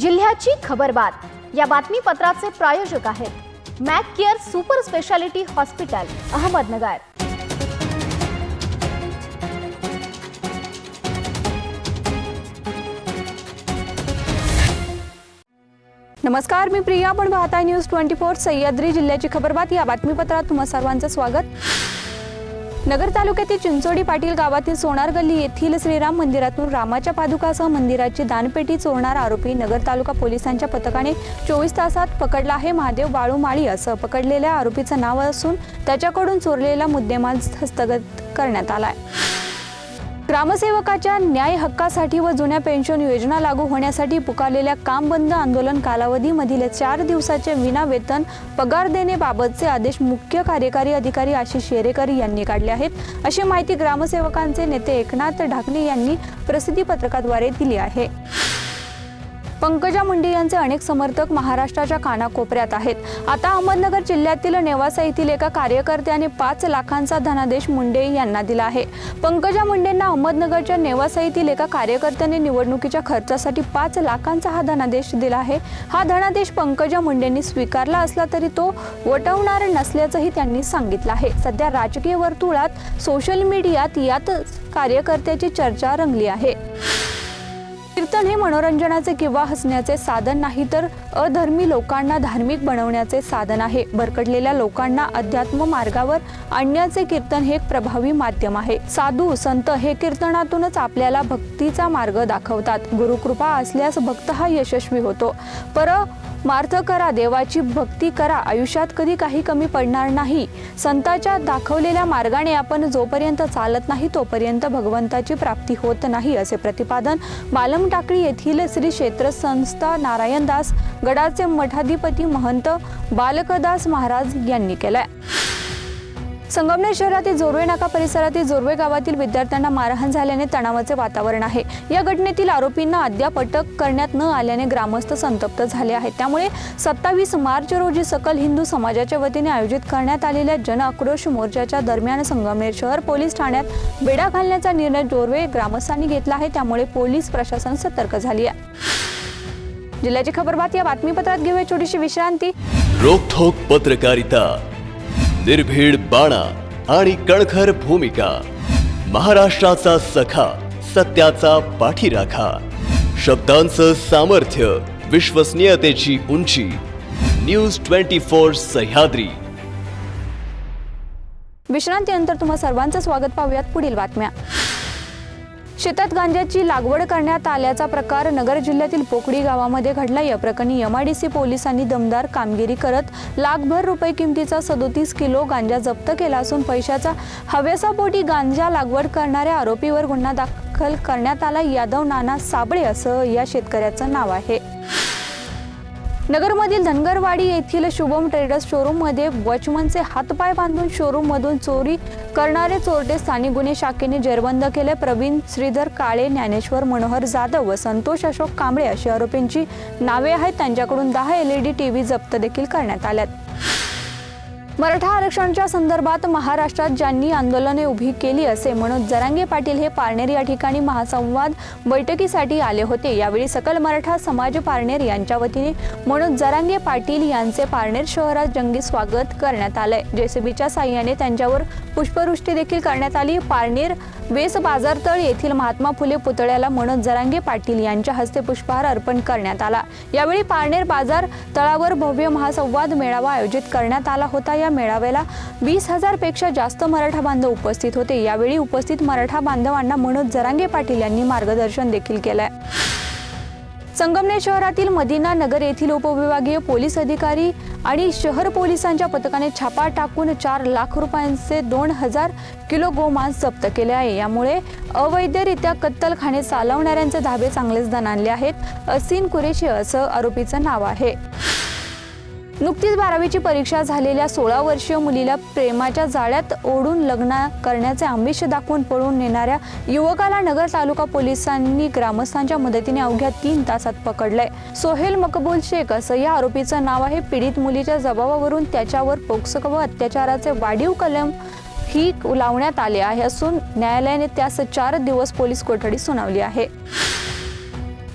जिल्ह्याची खबरबात या बातमीपत्राचे प्रायोजक आहेत Mac care super speciality hospital Ahmednagar. नमस्कार मी प्रिया आपण पाहताय न्यूज ट्वेंटी फोर सह्याद्री जिल्ह्याची खबरबात या बातमीपत्रात तुम्हा सर्वांचं स्वागत. नगर तालुक्यातील चिंचोडी पाटील गावातील सोनार गल्ली येथील श्रीराम मंदिरातून रामाच्या पादुकासह मंदिराची दानपेटी चोरणारा आरोपी नगर तालुका पोलिसांच्या पथकाने चोवीस तासात पकडला आहे. महादेव बाळू माळी असं पकडलेल्या आरोपीचं नाव असून त्याच्याकडून चोरलेला मुद्देमाल हस्तगत करण्यात आला आहे. ग्रामसेवकाच्या न्याय हक्कासाठी व जुन्या पेन्शन योजना लागू होण्यासाठी पुकारलेल्या काम बंद आंदोलन कालावधीमधील चार दिवसाचे विना वेतन पगार देण्याबाबतचे आदेश मुख्य कार्यकारी अधिकारी आशिष शेरेकर यांनी काढले आहेत. अशी माहिती ग्रामसेवकांचे नेते एकनाथ ढाकणे यांनी प्रसिद्धी पत्रकाद्वारे दिली आहे. पंकजा मुंडे यांचे अनेक समर्थक महाराष्ट्राच्या कानाकोपऱ्यात आहेत. आता अहमदनगर जिल्ह्यातील नेवासा येथील एका कार्यकर्त्याने पाच लाखांचा धनादेश मुंडे यांना दिला आहे. पंकजा मुंडेंना अहमदनगरच्या नेवासा येथील एका कार्यकर्त्याने निवडणुकीच्या खर्चासाठी पाच लाखांचा हा धनादेश दिला आहे. हा धनादेश पंकजा मुंडेंनी स्वीकारला असला तरी तो वटवणार नसल्याचंही त्यांनी सांगितलं आहे. सध्या राजकीय वर्तुळात सोशल मीडियात यात कार्यकर्त्याची चर्चा रंगली आहे. कीर्तन हे मनोरंजनाचे किंवा हसण्याचे साधन नाही तर अधर्मी लोकांना धार्मिक बनवण्याचे साधन आहे. भरकटलेल्या लोकांना अध्यात्म मार्गावर आणण्याचे कीर्तन हे एक प्रभावी माध्यम आहे. साधू संत हे कीर्तनातूनच आपल्याला भक्तीचा मार्ग दाखवतात. गुरुकृपा असल्यास भक्त हा यशस्वी होतो. पर मार्थ करा देवाची भक्ती करा. आयुष्यात कधी काही कमी पडणार नाही. संताच्या दाखवलेल्या मार्गाने आपण जोपर्यंत चालत नाही तोपर्यंत भगवंताची प्राप्ती होत नाही असे प्रतिपादन मालम टाकळी येथील श्री क्षेत्र संस्था नारायणदास गडाचे मठाधिपती महंत बालकदास महाराज यांनी केलाय. संगमनेर शहरातील जोरवे नाका परिसरातील जोरवे गावातील विद्यार्थ्यांना मारहाण झाल्याने तणावाचे वातावरण आहे. या घटनेतील आरोपींना अद्याप अटक करण्यात न आल्याने ग्रामस्थ संतप्त झाले आहेत. त्यामुळे सत्तावीस मार्च रोजी सकल हिंदू समाजाच्या वतीने आयोजित करण्यात आलेल्या जन आक्रोश मोर्चाच्या दरम्यान संगमनेर शहर पोलीस ठाण्यात बेडा घालण्याचा निर्णय जोरवे ग्रामस्थांनी घेतला आहे. त्यामुळे पोलीस प्रशासन सतर्क झाली आहे. जिल्ह्याची खबरबात या बातमीपत्रात घेऊया छोटीशी विश्रांती. रोखोक पत्रकारिता. निर्भीड बाणा आणि कणखर भूमिका. महाराष्ट्राचा सखा सत्याचा पाठीराखा. शब्दांचं सामर्थ्य विश्वसनीयतेची उंची. News twenty four Sahyadri. विश्रांतीनंतर तुम्हा सर्वांचं स्वागत पाहूयात पुढील बातम्या. शेतात गांजाची लागवड करण्यात आल्याचा प्रकार नगर जिल्ह्यातील पोकडी गावामध्ये घडला. या प्रकरणी एमआयडीसी पोलिसांनी दमदार कामगिरी करत लाखभर रुपये किमतीचा सदोतीस किलो गांजा जप्त केला असून पैशाचा हव्यासापोटी गांजा लागवड करणाऱ्या आरोपीवर गुन्हा दाखल करण्यात आला. यादव नाना साबळे असं या शेतकऱ्याचं नाव आहे. नगरमधील धनगरवाडी येथील शुभम ट्रेडर्स शोरूममध्ये वॉचमनचे हातपाय बांधून शोरूममधून चोरी करणारे चोरटे स्थानिक गुन्हे शाखेने जेरबंद केले. प्रवीण श्रीधर काळे ज्ञानेश्वर मनोहर जाधव व संतोष अशोक कांबळे अशी आरोपींची नावे आहेत. त्यांच्याकडून दहा एलईडी टीव्ही जप्त देखील करण्यात आल्यात. मराठा आरक्षणाच्या संदर्भात महाराष्ट्रात ज्यांनी आंदोलने उभी केली असे म्हणून जरांगे पाटील हे पारनेर या ठिकाणी महासंवाद बैठकीसाठी आले होते. यावेळी सकल मराठा समाज पारनेर यांच्या वतीने मनोज जरांगे पाटील यांचे पारनेर शहरात जंगी स्वागत करण्यात आलंय. जेसीबीच्या साह्याने त्यांच्यावर पुष्पवृष्टी देखील करण्यात आली. पारनेर वेस बाजारतळ येथील महात्मा फुले पुतळ्याला मनोज जरांगे पाटील यांच्या हस्ते पुष्पहार अर्पण करण्यात आला. यावेळी पारनेर बाजार तळावर भव्य महासंवाद मेळावा आयोजित करण्यात आला होता. या मेळाव्याला वीस हजारपेक्षा जास्त मराठा बांधव उपस्थित होते. यावेळी उपस्थित मराठा बांधवांना मनोज जरांगे पाटील यांनी मार्गदर्शन देखील केलंय. संगमनेर शहरातील मदिना नगर येथील उपविभागीय पोलीस अधिकारी आणि शहर पोलिसांच्या पथकाने छापा टाकून चार लाख रुपयांचे दोन हजार किलो गोमांस जप्त केले आहे. यामुळे अवैधरित्या कत्तलखाने चालवणाऱ्यांचे धाबे चांगलेच दणाणले आहेत. असीन कुरेशी असं आरोपीचं नाव आहे. नुकतीच बारावीची परीक्षा झालेल्या सोळा वर्षीय मुलीला प्रेमाच्या जाळ्यात ओढून लग्न करण्याचे आमिष दाखवून पळून नेणाऱ्या युवकाला नगर तालुका पोलिसांनी ग्रामस्थांच्या मदतीने अवघ्या तीन तासात पकडलंय. सोहेल मकबूल शेख असं या आरोपीचं नाव आहे. पीडित मुलीच्या जबाबावरून त्याच्यावर पोक्सक व अत्याचाराचे वाढीव कलम ही लावण्यात आले आहे असून न्यायालयाने त्यास चार दिवस पोलीस कोठडी सुनावली आहे.